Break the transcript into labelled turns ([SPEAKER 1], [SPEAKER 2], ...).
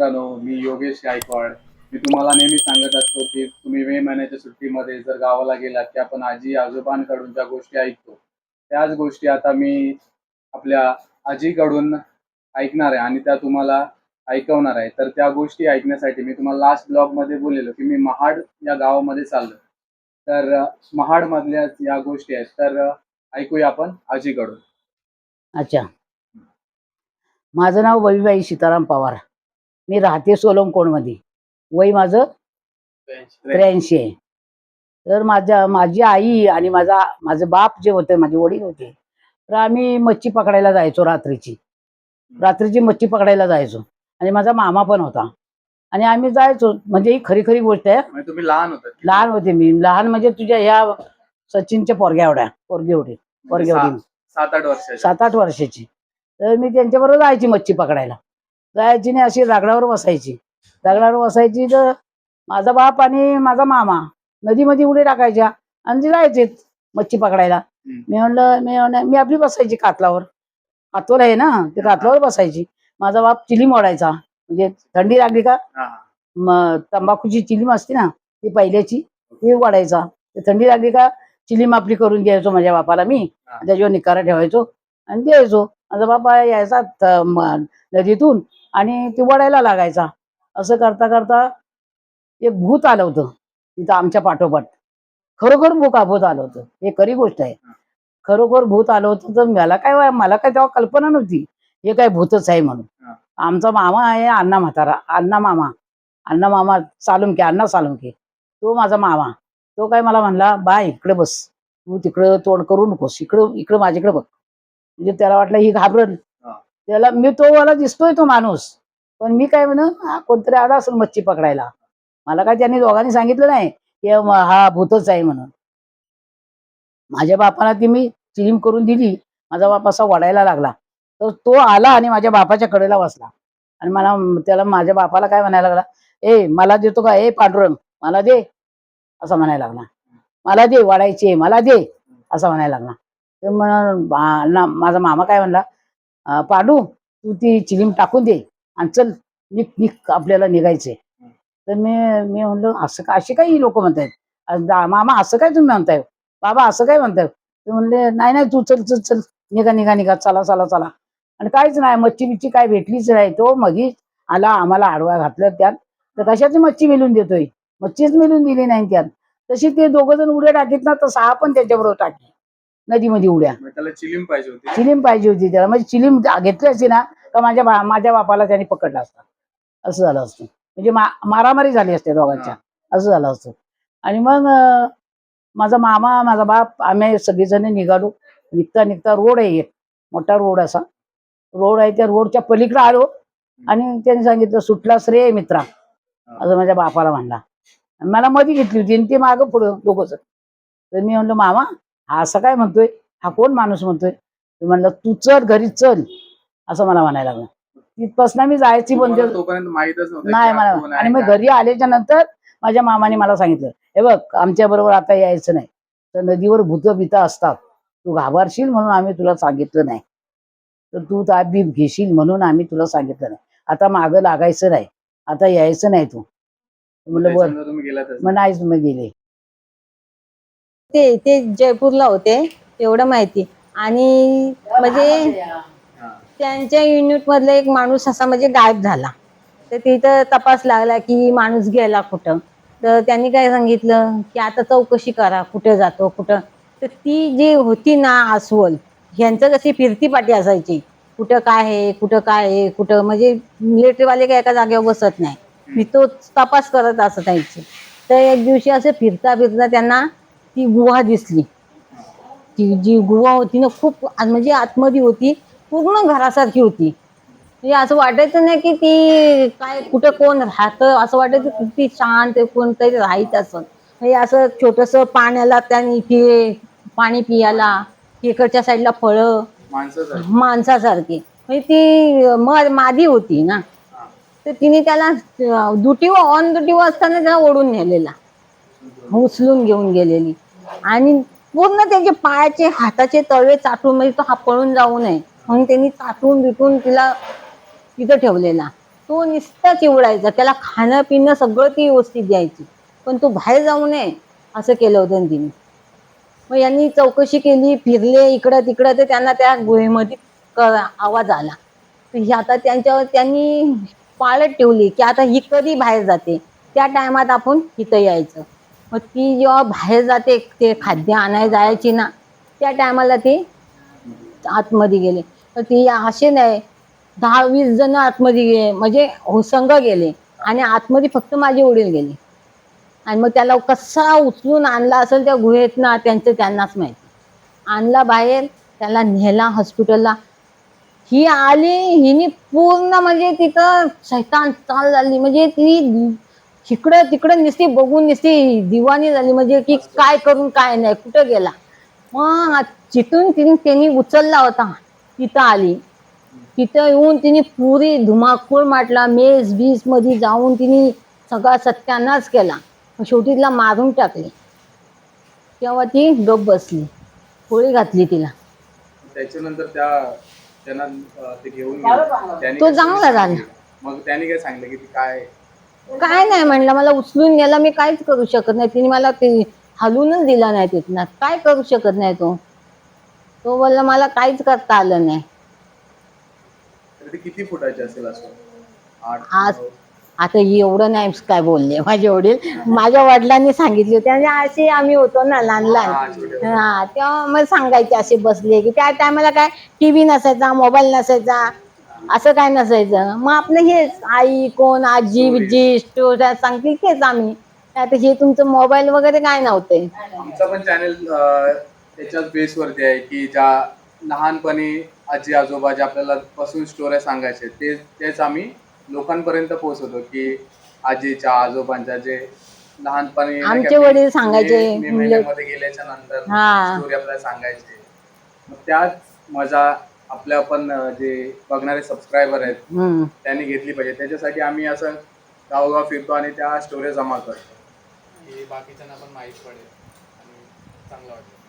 [SPEAKER 1] मित्रांनो मी योगेश गायकवाड. मी तुम्हाला नेहमी सांगत असतो की तुम्ही मे महिन्याच्या सुट्टीमध्ये जर गावाला गेलात की आपण आजी आजोबांकडून ज्या गोष्टी ऐकतो त्याच गोष्टी आता मी आपल्या आजीकडून ऐकणार आहे आणि त्या तुम्हाला ऐकवणार आहे. तर त्या गोष्टी ऐकण्यासाठी मी तुम्हाला लास्ट ब्लॉगमध्ये बोललेलो की मी महाड या गावामध्ये चाललो तर महाडमधल्या या गोष्टी आहेत. तर ऐकूया आपण आजीकडून.
[SPEAKER 2] अच्छा. माझं नाव बबीबाई सीताराम पवार. मी राहते सोलंकोणमध्ये. वय माझं त्र्याऐंशी. आहे. तर माझ्या माझी आई आणि माझा माझे बाप जे होते माझे वडील होते तर आम्ही मच्छी पकडायला जायचो रात्रीची. रात्रीची मच्छी पकडायला जायचो. आणि माझा मामा पण होता. आणि आम्ही जायचो. म्हणजे ही खरी खरी गोष्ट आहे.
[SPEAKER 1] म्हणजे तुम्ही लहान होतात
[SPEAKER 2] लहान होते मी. लहान म्हणजे तुझ्या ह्या सचिनच्या पोरग्या एवढ्या. पोरगी एवढी. पोरगी
[SPEAKER 1] सात आठ वर्षाची.
[SPEAKER 2] तर मी त्यांच्याबरोबर जायची मच्छी पकडायला. जायची नाही अशी दगडावर बसायची. दगडावर बसायची तर माझा बाप आणि माझा मामा नदीमध्ये उडी टाकायच्या आणि ते जायचे मच्छी पकडायला. मी म्हणलं मी म्हणलं मी आपली बसायची कातलावर. कातवर आहे ना ते कातलावर बसायची. माझा बाप चिलीम ओढायचा म्हणजे थंडी लागली का? तंबाखूची चिलीम असते ना ती पहिल्याची ती वाढायचा. ते थंडी लागली का चिलीम आपली करून द्यायचो माझ्या बापाला मी. त्याच्यावर निकारा ठेवायचो आणि द्यायचो. माझा बापा यायचा नदीतून. आणि ती वडायला लागायचा. असं करता करता एक भूत आलं होतं. तिथं आमच्या पाठोपाठ. खरोखर भूक भूत आलं होतं. हे खरी गोष्ट आहे. खरोखर भूत आलं होतं तर मला काय मला काय तेव्हा कल्पना नव्हती. हे काय भूतच आहे म्हणून. आमचा मामा आहे अण्णा म्हातारा. अण्णा मामा. अण्णा मामा सालुंके अण्णा सालुंके तो माझा मामा. तो काय मला म्हणला बा इकडे बस. तू तिकडं तोंड करू नकोस. इकडं इकडं माझ्याकडे बघ. म्हणजे त्याला वाटलं ही घाबरल. त्याला मी तो मला दिसतोय तो माणूस. पण मी काय म्हण कोणतरी आला असेल मच्छी पकडायला. मला काय त्यांनी दोघांनी सांगितलं नाही की हा भूतच आहे म्हणून. माझ्या बापाला ती मी चिलीम करून दिली माझा बाप असा वडायला लागला. तर तो आला आणि माझ्या बापाच्या कडेला बसला. आणि मला त्याला माझ्या बापाला काय म्हणायला लागला ए मला देतो का? ए पांडुरंग मला दे. असं म्हणायला लागला. मला दे वाढायची मला दे. असं म्हणायला लागला. तर मग माझा मामा काय म्हणला पाडू तू ती चिलीम टाकून दे आणि चल निक निक आपल्याला निघायचंय. तर मी मी म्हणलो असं का असे काही लोक म्हणतायत? मामा असं काय तुम्ही म्हणताय? बाबा असं काय म्हणताय? ते म्हणले नाही नाही तू चल चल चल निघा निघा निघा चला चला चला. आणि काहीच नाही मच्छी बिच्छी काय भेटलीच नाही. तो मधीच आला आम्हाला आडवा घातलं त्यात. तर कशाची मच्छी मिळून देतोय? मच्छीच मिळून दिली नाही त्यात. तशी ते दोघं जण उड्या टाकीत ना तर सहा पण त्याच्याबरोबर टाकली नदीमध्ये उड्या.
[SPEAKER 1] त्याला चिलीम पाहिजे होती.
[SPEAKER 2] चिलीम पाहिजे होती त्याला. म्हणजे चिलीम घेतली असती ना का माझ्या बा माझ्या बापाला त्यांनी पकडलं असतं. असं झालं असतं. म्हणजे मा मारामारी झाली असते दोघांच्या. असं झालं असतं. आणि मग अं, माझा मामा माझा बाप आम्ही सगळेजण निघालो. निघता निघता रोड आहे एक. मोठा रोड असा. रोड आहे त्या रोडच्या पलीकडे आलो. आणि त्यांनी सांगितलं सुटलास रे मित्रा. असं माझ्या बापाला म्हणला. आणि मला मध्ये घेतली होती आणि ते मागं पुढं दोघंच तर मी म्हणलं मामा हा असं काय म्हणतोय? हा कोण माणूस म्हणतोय? मी म्हणलं तू चल घरी चल असं मला म्हणायला लागलं. तिथपासून मी जायची बंद
[SPEAKER 1] तुम्हाला तोपर्यंत माहितच नव्हतं
[SPEAKER 2] नाही मला आणि मग. घरी आल्याच्यानंतर माझ्या मामाने मला सांगितलं हे बघ आमच्या बरोबर आता यायचं नाही. तर नदीवर भूत बित असतात. तू घाबरशील म्हणून आम्ही तुला सांगितलं नाही. तर तू ताप बीप घेशील म्हणून आम्ही तुला सांगितलं नाही. आता मागं लागायचं नाही. आता यायचं नाही तू. म्हणलं बर. मग नाहीच मग गेले.
[SPEAKER 3] ते ते जयपूरला होते एवढं माहिती. आणि म्हणजे त्यांच्या युनिट मधला एक माणूस असा म्हणजे गायब झाला. तर तिथं तपास लागला की माणूस गेला कुठं. तर त्यांनी काय सांगितलं की आता चौकशी करा कुठे जातो कुठं. तर ती जी होती ना अस्वल ह्यांचं कशी फिरती पाठी असायची. कुठं काय आहे कुठं काय आहे कुठं. म्हणजे मिलिटरीवाले काय एका जागेवर बसत नाही. मी तो तपास करत असत यायची तर एक दिवशी असं फिरता फिरता त्यांना ती गुहा दिसली. ती जी गुहा होती ना खूप म्हणजे आतमध्ये होती पूर्ण घरासारखी होती. म्हणजे असं वाटायचं नाही की ती काय कुठं कोण राहतं असं वाटायचं किती शांत कोणतरी राहायचं असं. म्हणजे असं छोटस पाण्याला त्याने इथे पाणी पियाला इकडच्या साईडला फळं. माणसासारखी. म्हणजे ती मादी होती ना. तर तिने त्याला दुटीवर ऑन दुटीवर असताना त्याला ओढून नेलेला. उचलून घेऊन गेलेली. आणि पूर्ण त्याचे पायाचे हाताचे तळवे चाटून म्हणजे तो हा पळून जाऊ नये. म्हणून त्यांनी चाटून बिटून तिला तिथं ठेवलेला. तो नुसता चिवडायचा त्याला खाणं पिणं सगळं ती व्यवस्थित द्यायची. पण तो बाहेर जाऊ नये असं केलं होतं तिने. मग यांनी चौकशी केली फिरले इकडं तिकडं तर त्यांना त्या गुहेमध्ये आवाज आला. ही आता त्यांच्यावर त्यांनी पाळत ठेवली की आता ही कधी बाहेर जाते? त्या टायमात आपण इथं यायचं. मग ती जेव्हा बाहेर जाते ते खाद्य आणायला जायची ना त्या टायमाला ती आतमध्ये गेले. तर ती असे नाही दहा वीस जण आतमध्ये गेले म्हणजे होसंग गेले आणि आतमध्ये फक्त माझे वडील गेले. आणि मग त्याला कसा उचलून आणला असेल त्या गुहेत ना त्यांचं त्यांनाच माहिती. आणला बाहेर त्याला नेला हॉस्पिटलला ही आली हिने पूर्ण म्हणजे तिथं शैतान चाल झाली. म्हणजे ती इकडं तिकडं नुसती बघून नुसती दिवाणी झाली. म्हणजे की काय करून काय नाही कुठं गेला? मग जिथून तिने त्यांनी उचलला होता. तिथं आली. तिथं येऊन तिने पुरी धुमाकूळ माटला मेस बीसमध्ये जाऊन तिने सगळा सत्यानाश केला. शेवटी तिला मारून टाकले. तेव्हा ती गप बसली. गोळी घातली तिला.
[SPEAKER 1] त्याच्यानंतर त्या त्यांना ते घेऊन
[SPEAKER 3] तो
[SPEAKER 1] काय
[SPEAKER 3] चांगला झाला.
[SPEAKER 1] मग त्यांनी काय सांगितलं की काय
[SPEAKER 3] काय नाही म्हणलं मला उचलून गेला मी काहीच करू शकत नाही. तिने मला ते हलवूनच दिला नाही तिथनं. काय करू शकत नाही तो. तो बोलला मला काहीच करता आलं नाही.
[SPEAKER 1] तर ते किती फुटाचे असेल असं? आठ
[SPEAKER 3] आज-
[SPEAKER 1] नऊ?
[SPEAKER 3] आता एवढं नाही काय बोलले माझे वडील. माझ्या वडिलांनी सांगितले होते आणि असे आम्ही होतो ना लहान
[SPEAKER 1] हा,
[SPEAKER 3] लहान
[SPEAKER 1] छोटे.
[SPEAKER 3] हा तेव्हा मग सांगायचे असे बसले की त्या टायमाला काय टीव्ही नसायचा मोबाईल नसायचा. असं काय नसायचं. मग आपलं हेच आई कोण आजी. विजी स्टोऱ्या सांगतील तेच आम्ही. आता हे तुमचं मोबाईल वगैरे काय नव्हते.
[SPEAKER 1] आमचा पण चॅनल त्याच्याच बेसवरती आहे की ज्या लहानपणी आजी आजोबा जे आपल्याला पासून स्टोऱ्या सांगायचे ते तेच आम्ही लोकांपर्यंत पोहोचवतो की आजीच्या आजोबांच्या जे लहानपणी
[SPEAKER 3] आमचे वडील सांगायचे,
[SPEAKER 1] मे- महिन्यामध्ये गेल्याच्यानंतर
[SPEAKER 3] हा.
[SPEAKER 1] स्टोरी आपल्याला सांगायचे. मग त्याच मजा आपल्या पण जे बघणारे सबस्क्रायबर आहेत
[SPEAKER 3] हम्म.
[SPEAKER 1] त्यांनी घेतली पाहिजे. त्याच्यासाठी आम्ही असं गावोगाव फिरतो आणि त्या स्टोऱ्या जमा करतो. की बाकीच्यांना पण माहीत पडेल आणि चांगलं वाटेल.